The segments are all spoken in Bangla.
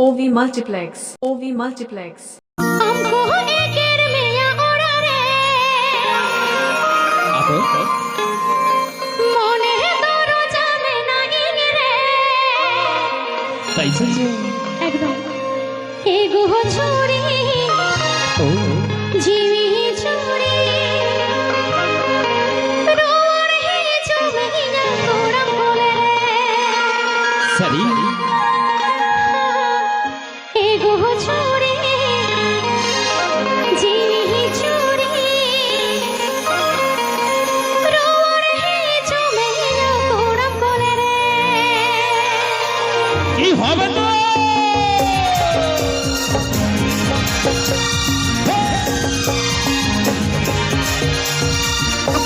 OV multiplex, OV multiplex. একদম এগো ছড়ি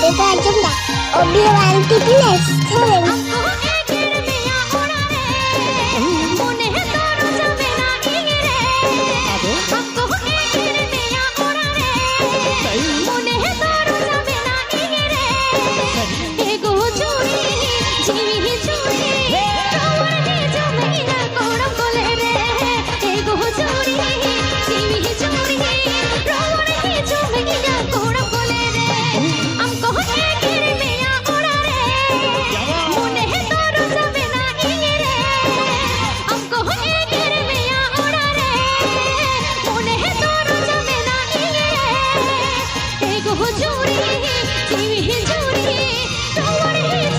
Ada tak jumpa? Obi-Wan Kikilest. গো জোরে তুমি জোরে তোমার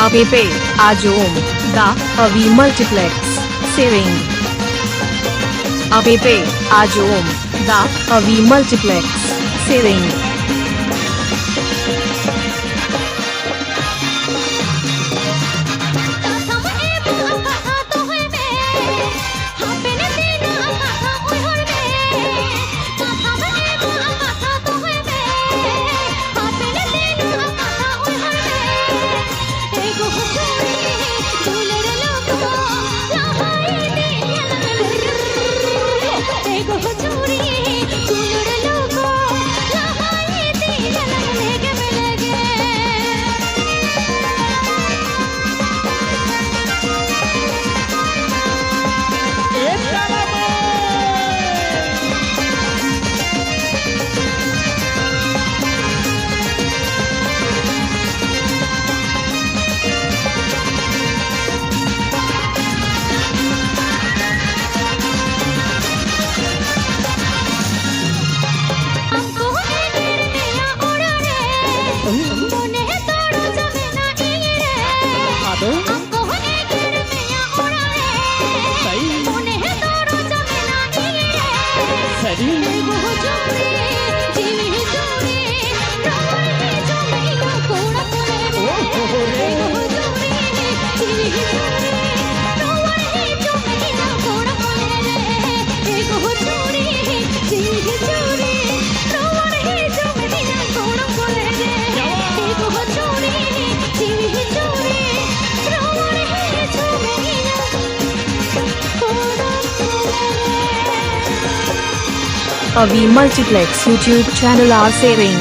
Apepe, Ajom, Da, Avi Multiplex, Saving. Apepe, Om Da, Avi Multiplex, Saving. Avi Multiplex YouTube channel are sharing.